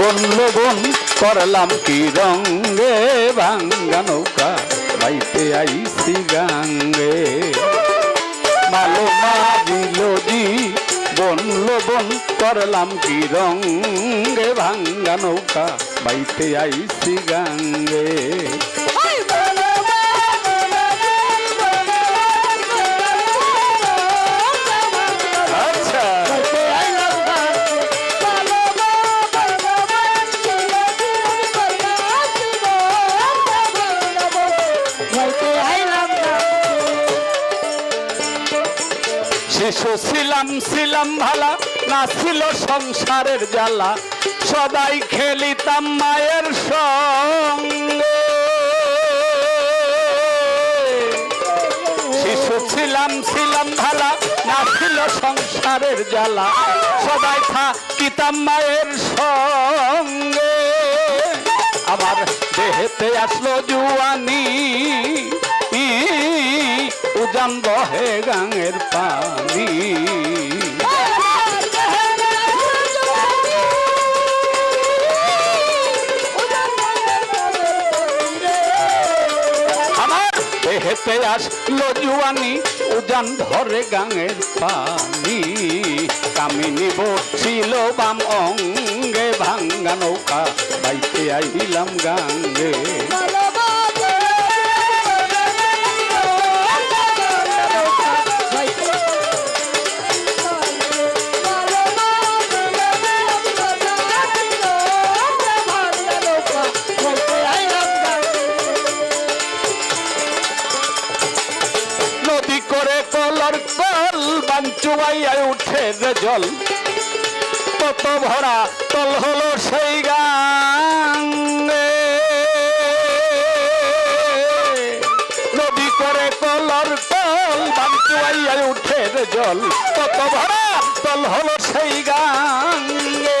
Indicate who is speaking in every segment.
Speaker 1: বন বন করলাম কি রঙ্গে ভাঙ্গা নৌকা বাইতে আইসি গাঙ্গে। মালো মারিল দি বনল বন করলাম কি রঙ্গে ভাঙ্গা নৌকা বাইতে আইসি গাঙ্গে। শিশু ছিলাম ছিলাম ভালা না ছিল সংসারের জ্বালা। সদাই খেলিতাম মায়ের সঙ্গে। শিশু ছিলাম ছিলাম ভালা না ছিল সংসারের জ্বালা। সদাই থাকিতাম মায়ের সঙ্গে। আমার দেহেতে আসলো জুয়ানি উজান বহে গাঙের পানি। দেহেতে আসলো জুয়ানি, উজান ধরে গাঙের পানি। কামিনী বসছিল বাম অঙ্গে, ভাঙ্গা নৌকা বাইতে আইলাম গাঙ্গে কলর কল বাঞ্চুয়াইয়া উঠে রে জল। কত ভরা তল হলো সেই গাঙ্গে। নদী করে কলর কল বাঞ্চুয়াইয়া উঠে রে জল। কত ভরা তল হলো সেই গাঙ্গে।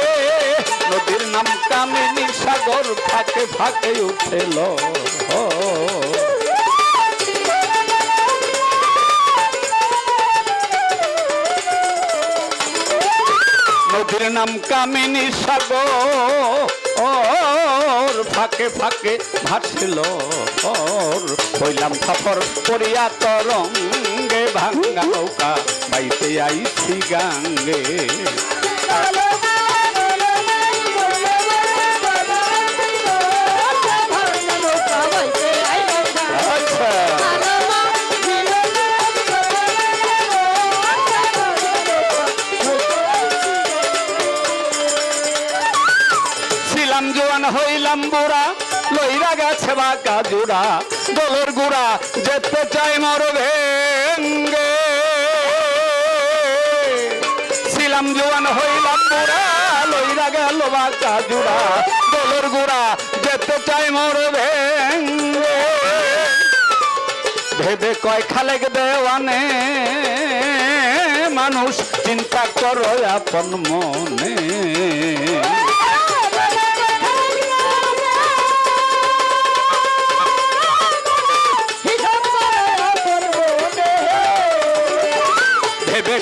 Speaker 1: নদীর নাম কামিনী সাগর ফাঁকে ফাঁকে উঠেল। নদীর নাম কামিনী সাগর। ফাঁকে ফাঁকে ভাসিল হইলাম ফাফর পড়িয়া তরঙ্গে, ভাঙ্গা নৌকা বাইতে আইছি গাঙ্গে। হইলাম বুড়া, লইরা গেছে বাঁকা জোড়া, দলের গুড়া যেতে চাই মর ভেঙ্গে। ছিলাম জোয়ান, হইলাম বুড়া, লইরা গেল বাঁকা জোড়া, দলের গুড়া যেতে চাই মর ভেঙ্গে। ভেবে কয় খালেক দেওয়ানে, মানুষ চিন্তা করো আপন মনে।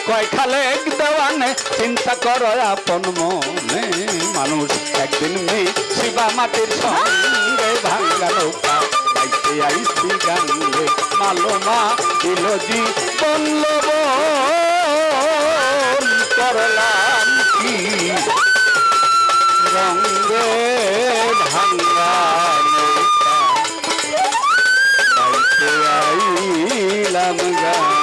Speaker 1: কয় খালেক দেওয়ানে চিন্তা করো আপন মনে। মানুষ একদিন মি শিবা মাটির সঙ্গে ভাঙ্গা নৌকা। পাইতে আইসি গাঙ্গে মালনা দিল জি বলব করলাম কি? রঙ্গে ভাঙ্গা নৌকা। পাইতে আইলাম গাঙ্গে।